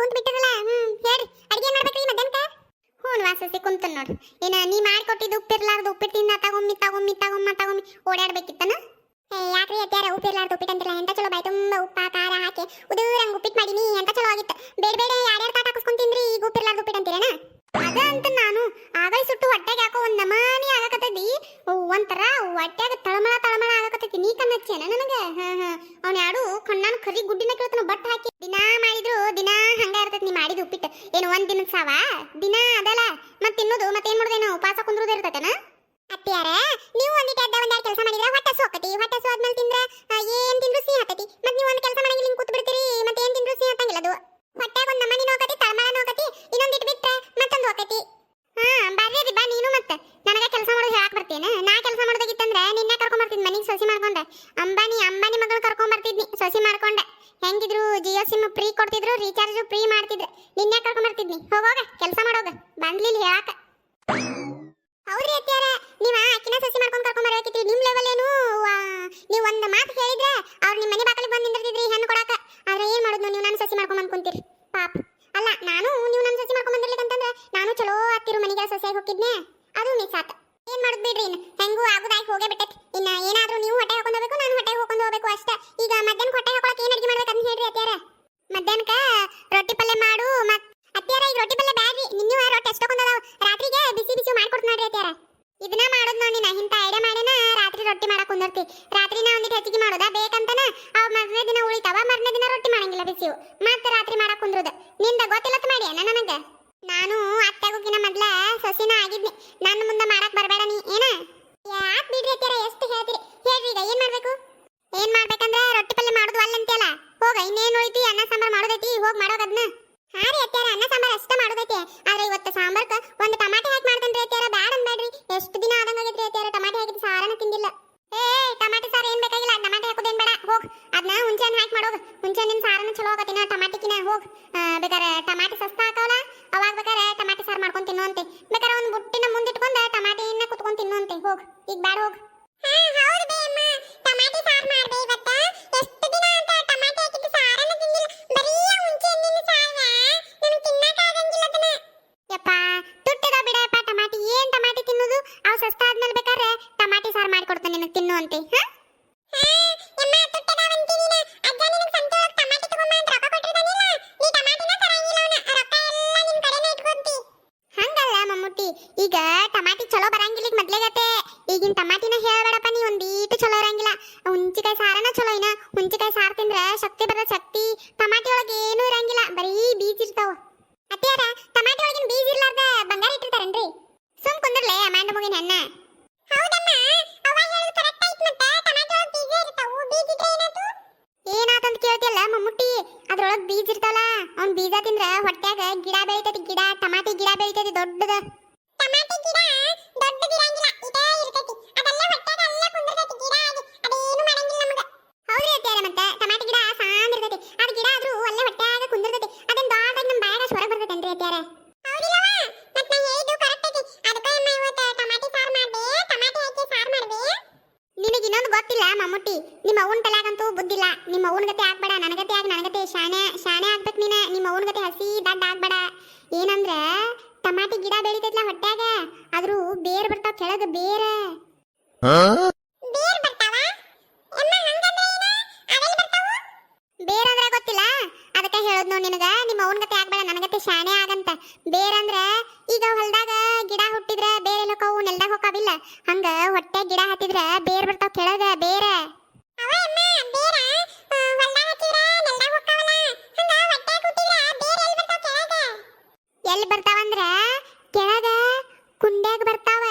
ಕುಂತ ಬಿಟ್ಟಿರಲ್ಲ ಹ್ಮ್, ಹೇಳ್ರಿ, ಅಡಿಗೆ ಮಾಡ್ಬೇಕ್ರಿ ಮಧ್ಯಾಹ್ನಕ್ಕ? ಹ್ಞೂ ವಾಸಸಿ ಕುಂತನ್ ನೋಡ್ರಿ. ಏನ ನೀ ಮಾಡ್ಕೊಟ್ಟಿದ್ದು ಉಪ್ಪಿರ್ಲಾರ್ದು ಉಪ್ಪಿಟ್ಟು ತಿಂದ ತಗೊಮ್ಮಿ ತಗೊಮ್ಮಿ ತಗೊಮ್ಮ ತಗೊಮ್ಮಿ ಓಡಾಡ್ಬೇಕಿತ್ತನ ಯಾಕ್ರಿ ಅತ್ಯಾರ ಉಪ್ಪಿರ್ಲಾರ್ದು ಉಪ್ಪಿಟ್ಟು ಅಂತಿಲ್ಲ? ಎಂತ ಚಲೋ ಬಾಯ್, ತುಂಬ ಉಪ್ಪ, ಖಾರ ಹಾಕಿ ಉದುರಂಗ್ ಉಪ್ಪಿಟ್ಟು ಮಾಡೀನಿ ಎಂತ ಚಲೋ ಆಗಿತ್ತು? ಬೇಡ ಬೇಡ ಯಾರ್ಯಾರು ತಾಟ ಹಾಕಿಸ್ಕೊಂಡ್ ತಿಂದ್ರಿ ಈಗ ಉಪ್ಪಿರ್ಲಾರ್ದು ಉಪ್ಪಿಟ್ಟು ಅಂತೀರೇನ? ಅದ ಅಂತ ನಾನು. ಆಗೈ ಸುಟ್ಟು ಹೊಟ್ಟೆಗೆ ಯಾಕೋ ಒಂದ್ ನಮಾನಿ ಆಗಕತ್ತೈತಿ. ಒಂಥರ ಹೊಟ್ಟೆಗೆ ತಳಮಳ ತಳಮಳ ಆಗಕತ್ತೈತಿ. ನೀ ಕಣ್ಣಚ್ಚೇನ ನನಗೆ? ಹಾ ಹಾ. ಅವ್ನ ಯಾರು ಕಣ್ಣಾನ ಕರಿ ಗುಡ್ಡಿನ ಕೇಳ್ತಾನ ಬಟ್ ಹಾಕಿ ದಿನಾ ಮಾಡಿದ್ರು ದಿನಾ ಹಂಗ ಇರ್ತೈತಿ ನೀ ಮಾಡಿದ ಉಪ್ಪಿಟ್ಟು ಏನು ಸಾವ ದಿನ ಅದಲ್ಲ. ಮತ್ತೆ ತಿನ್ನೋದು ಮತ್ತೇನ್ ಮಾಡೋದೇನು ಉಪವಾಸ ಕುಂದ್ರೋದು ಇರ್ತೈತನ? ಅತ್ತಿಯಾರ, ನೀವು ಒಂದಿಟ್ಟು ಅಡ್ಡ ಒಂದ್ ಕೆಲಸ ಮಾಡಿದ್ರೆ ಹೊಟ್ಟೆ ಸೋಕತಿ ಹೊಟ್ಟೆ ಸೋ ಆದ್ಮೇಲೆ ತಿಂದ್ರೆ ಏನ್ ತಿಂದ್ರು ಸಿಹಿ ಹತ್ತತಿ ಮತ್ತೆ ನೀವು ಒಂದ್ ಕೆಲಸ ಮಾಡಂಗಿಲ್ಲ ಹಿಂಗ್ ಕೂತ್ ಬಿಡ್ತೀರಿ, ಮತ್ತೆ ಏನ್ ತಿಂದ್ರು ಸಿಹಿ ಹತ್ತಂಗಿಲ್ಲ ಅದು. ಹೊಟ್ಟೆಗ ಒಂದು ನಮನಿ ನೋಕತಿ ತಳಮಳ ನೋಕತಿ ಇನ್ನೊಂದಿಟ್ಟು ಬಿಟ್ರೆ ಮತ್ತೊಂದು ಹೋಕತಿ ಹಾ, ಬರ್ರಿ ಬಾ ನೀನು ಮತ್ತೆ. ನನಗೆ ಕೆಲಸ ಮಾಡೋದು ಹೇಳಕ್ ಬರ್ತೀನಿ. ನಾ ಕೆಲಸ ಮಾಡೋದಾಗಿತ್ತಂದ್ರೆ ನಿನ್ನೆ ಕರ್ಕೊಂಡ್ ಬರ್ತೀನಿ ಮನೆಗೆ ಸಸಿ ಮಾಡ್ಕೊಂಡೆ. ಅಂಬಾನಿ ಅಂಬಾನಿ ಮಗಳು ಕರ್ಕೊಂಡ್ ಬರ್ತಿದ್ನಿ ಸಸಿ ಮಾಡ್ಕೊಂಡೆ. ಹೆಂಗಿದ್ರು, ಜಿಯೋ ಸಿಮ್ ಫ್ರೀ ಕೊಡ್ತಿದ್ರು, ರೀಚಾರ್ಜ್ ಫ್ರೀ ಮಾಡ್ತಿದ್ರು ನಿನ್ನೆ ಕರ್ಕೊಂಡ್ ಬರ್ತಿದ್ನಿ ಹೋಗೋಗ ಕೆಲಸ ಮಾಡೋಗ ಬಂದ್ಲಿಲ್ಲ ಹೇಳಾಕ. ಹೌದ್ರಿ ಅತ್ಯಾರ ನೀವ ಅಕ್ಕಿನ ಸಸಿ ಮಾಡ್ಕೊಂಡ್ ಕರ್ಕೊಂಡ್ ಬರಬೇಕಿತ್ರಿ ನಿಮ್ ಲೆವೆಲ್ ಏನು ನೀವ್ ಒಂದ್ ಮಾತು ಹೇಳಿದ್ರೆ ಅವ್ರ ನಿಮ್ ಮನೆ ಬಾಕಲಿಗೆ ಬಂದ್ ನಿಂದಿರ್ತಿದ್ರಿ ಹೆಣ್ಣು ಕೊಡಾಕ. ಆದ್ರೆ ಏನ್ ಮಾಡುದ್ ನೀವು ನಾನು ಸಸಿ ಮಾಡ್ಕೊಂಡ್ ಬಂದ್ಕೊಂತೀರಿ ಪಾಪ. ಅಲ್ಲ, ನಾನು ನೀವು ನನ್ನ ಸಸಿ ಮಾಡ್ಕೊಂಡ್ ಬಂದಿರ್ಲಿಕ್ಕೆ ಅಂತಂದ್ರೆ ನಾನು ಚಲೋ ಹತ್ತಿರು ಮನೆಗೆ ಸಸಿಯಾಗಿ ಹೋಗಿದ್ನೆ ಅದು ಮಿಸ್ ಆತ ಏನ್ ಮಾಡುದ್ ಬಿಡ್ರಿ ಇನ್ನು. ಹೆಂಗೂ ಆಗುದಾಗಿ ಹೋಗೇ ಬಿಟ್ಟೈತಿ. ಇನ್ನ ಏನಾದ್ರೂ ನೀವು ಹೊಟ್ಟೆ ಹಾಕೊಂಡು ಹೋಗ್ಬೇಕು, ನಾನು ಹೊಟ್ಟೆ ಹಾಕೊಂಡ್ ಹೋಗ್ಬೇಕು ಅಷ್ಟೇ. ಈಗ ಮಧ್ಯಾಹ್ನ ಹೊಟ್ಟೆ ಹಾಕೊಳಕ್ ಏನ್ ಅಡಿಗೆ ಮಾಡ್ಬೇಕಂತ ಹೇಳ್ರಿ ಅತ್ಯಾರ ಮಧ್ಯಾಹ್ನಕ್ಕ ರೊಟ್ಟಿ ಪಲ್ಯ ಮಾಡು ಮತ್ ಅತ್ಯಾರ ಈಗ ರೊಟ್ಟಿ ಪಲ್ಯ ಬ್ಯಾಡ್ರಿ ನಿನ್ನೂ ರೊಟ್ಟಿ ಎಷ್ಟೊಂದದಾವ ರಾತ್ರಿಗೆ ಬಿಸಿ ಬಿಸಿ ಮಾಡ್ಕೊಡ್ತ ನೋಡ್ರಿ ಅತ್ಯಾರ ಇದನ್ನ ಮಾಡೋದ್ ನೋಡಿ ನಾ ಇಂತ ಐಡಿಯಾ ಮಾಡಿನ ರಾತ್ರಿ ರೊಟ್ಟಿ ಮಾಡಕ್ ರಾತ್ರಿ ನಾ ಒಂದಿಟ್ಟು ಹೆಚ್ಚಿಗೆ ಮಾಡೋದ ಬೇಕಂತನ ಅವ್ ಮರ್ನೇ ದಿನ ಉಳಿತಾವ ಮರ್ನೇ ದಿನ ರೊಟ್ಟಿ ಮಾಡಂಗಿಲ್ಲ ಬಿಸಿವು ಮತ್ತೆ ರಾತ್ರಿ ಮಾಡಕ್ ಕುಂದ್ರದ ನಿಂದ ಗೊತ್ತಿಲ್ಲತ್ ಮಾಡಿ ಅಣ್ಣ ನನಗ ನಾನು ಅತ್ತೆಗೋಗಿನ ಮೊದ್ಲ ಸೊಸಿನ ಆಗಿದ್ನಿ ನನ್ನ ಮುಂದೆ ಮಾಡಕ್ ಬರ್ಬೇಡ ನೀ ಏನ ಯಾಕ್ ಬಿಡ್ರಿ ಅತ್ಯಾರ ಎಷ್ಟು ಹೇಳ್ತೀರಿ ಹೇಳ್ರಿ ಈಗ ಏನ್ ಮಾಡ್ಬೇಕು ಏನ್ ಮಾಡ್ಬೇಕಂದ್ರೆ ರೊಟ್ಟಿ ಪಲ್ಯ ಮಾಡೋದು ಅಲ್ಲ ಅಂತೀಯಲ್ಲ ಹೋಗ ಇನ್ನೇನ್ ಉಳಿತಿ ಅನ್ನ ಸಾಂಬಾರ್ ಮಾಡೋದೈತಿ ಹೋಗ್ ಮಾಡೋದದ್ನ ಹಾ ರೀ ಅತ್ಯಾರ ಅನ್ನ ಸಾಂಬಾರ್ ಅಷ್ಟ ಮಾಡೋದೈತಿ ಆದ್ರೆ ಇವತ್ತು ಸಾಂಬಾರ್ಕ ಒಂದು ಟಮಾಟೆ ಹಾಕಿ ಮಾಡ್ತೇನ್ರಿ ಅತ್ಯಾರ ಬ್ಯಾಡ ಅನ್ಬೇಡ್ರಿ ಎಷ್ಟು ದಿನ ಆದಂಗಾಗೈತ್ರಿ ಅತ್ಯಾರ ಟಮಾಟೆ ಹಾಕಿದ್ ಸಾರನ ತಿಂದಿಲ್ಲ ಏ ಟಮಾಟೆ ಸಾರು ಏನ್ ಬೇಕಾಗಿಲ್ಲ ಟಮಾಟೆ ಹಾಕೋದೇನ್ ಬೇಡ ಹೋಗ್ ಅದನ್ನ ಹುಂಚೆನ್ ಹಾಕಿ ಮಾಡೋಗ ಹುಂಚೆನಿನ ಸಾರನ ಚಲೋ ಆಗತ್ತಿನ ಟಮಾಟಿಕಿನ ಹೋಗ್ ಬೇಕಾರೆ ಟಮಾಟಿ ಸಸ್ತಾ ಹಾಕವಲ್ಲ ಅವಾಗ ಬೇಕಾರೆ ಟಮಾಟಿ ಸಾರು ಮಾಡ್ಕೊಂಡು ತಿನ್ನುವಂತೆ ಬೇಕಾರೆ ಒಂದು ಬುಟ್ಟಿನ ಮುಂದಿಟ್ಕೊಂಡ ಟಮಾಟಿನ ಕುತ್ಕೊಂಡ್ ತಿನ್ನುವಂತೆ ಹೋಗ್, ಈಗ ಬ್ಯಾಡ ಹೋಗ್. ಈಗ ಟಮಾಟಿ ಚಲೋ ಬರಂಗಿಲ್ಲ ಈಗ ಮೊದ್ಲೇಗತ್ತೆ ಈಗಿನ ಟಮಾಟಿನ ಹೇಳಬೇಡಪ್ಪ ನೀ, ಒಂದೀಟು ಚಲೋ ಇರಂಗಿಲ್ಲ. ಹುಂಚಿಕಾಯಿ ಸಾರನ ಚಲೋ ಇನ್ನ. ಹುಂಚಿಕಾಯಿ ಸಾರು ತಿಂದ್ರೆ ಶಕ್ತಿ ಬರೋ ಶಕ್ತಿ. ಟಮಾಟಿ ಒಳಗೆ ಏನೂ ಇರಂಗಿಲ್ಲ. ಬರೀ ಬೀಜ ಇರ್ತಾವ. ಅತ್ಯಾರ ಟಮಾಟಿ ಒಳಗಿನ ಬೀಜ ಇರ್ಲಾರ್ದ ಬಂಗಾರ ಇಟ್ಟಿರ್ತಾರನ್ರಿ? ಸುಮ್ ಕುಂದ್ರಲೆ ಅಮಾಂಡ ಮುಗಿನ ಅಣ್ಣ. ಹೌದಮ್ಮ ಅವ್ವ ಕರೆಕ್ಟ್ ಆಯ್ತು ಮತ್ತೆ. ಒಳಗೆ ಬೀಜ ಇರ್ತಾವು. ಬೀಜ ಇದ್ರೆ ಏನಾತು ಏನಾತಂತ ಕೇಳ್ತಿಯಲ್ಲ ಮಮ್ಮುಟ್ಟಿ? ಅದ್ರೊಳಗ್ ಬೀಜ ಇರ್ತಾವಲ್ಲ. ಅವ್ನ್ ಬೀಜ ತಿಂದ್ರ ಹೊಟ್ಯಾಗ ಗಿಡ ಬೆಳಿತೈತಿ ಗಿಡ, ಟಮಾಟಿ ಗಿಡ ಬೆಳಿತೈತಿ ದೊಡ್ಡದ. ಮಮ್ಮುಟ್ಟಿ ನಿಮ್ಮ ತಲೆಗಂತೂ ಬುದ್ಧಿಲ್ಲ ನಿಮ್ಮ ಗತೆ ಆಗ್ಬೇಡ ನನಗತೆ ಆಗಿ ನನಗತೆ ಶಾಣೆ ಶಾಣೆ ಆಗ್ಬೇಕು ನೀನ. ನಿಮ್ಮ ಅವನ ಗತೆ ಹಸಿ ದಡ್ಡ ಆಗ್ಬೇಡ. ಏನಂದ್ರ ಟಮಾಟಿ ಗಿಡ ಬೆಳಿತೈತ್ಲ ಹೊಟ್ಯಾಗ. ಆದ್ರೂ ಬೇರ್ ಬರ್ತಾವ ಕೆಳಗ ಬೇರ. ಬೇರ್ ಬರ್ತಾವ? ಅಮ್ಮ ಹಂಗಂದ್ರೆ ಏನ? ಅವೆಲ್ಲ ಬರ್ತಾವು? ಬೇರ್ ಅಂದ್ರೆ ಗೊತ್ತಿಲ್ಲ. ಅದಕ್ಕೆ ಹೇಳೋದು ನೋಡ್ ನಿನಗ. ನಿಮ್ಮ ಅವ್ವನ ಗತೆ ಆಗ್ಬೇಡ ನನಗತೆ ಶಾಣೆ ಆಗಂತ. ಬೇರ್ ಅಂದ್ರ ಈಗ ಹೊಲ್ದಾಗ ಗಿಡ ಹುಟ್ಟಿದ್ರ ಬೇರೆ ಲೋಕವು ನೆಲ್ದಾಗ ಹೋಗಾವಿಲ್ಲ ಹಂಗ ಹೊಟ್ಟೆ ಗಿಡ ಹತ್ತಿದ್ರ ಬೇರ್ ಬರ್ತಾವ ಕೆಳಗ. ಕುಂಡ್ಯಾಗ ಬರ್ತಾವ.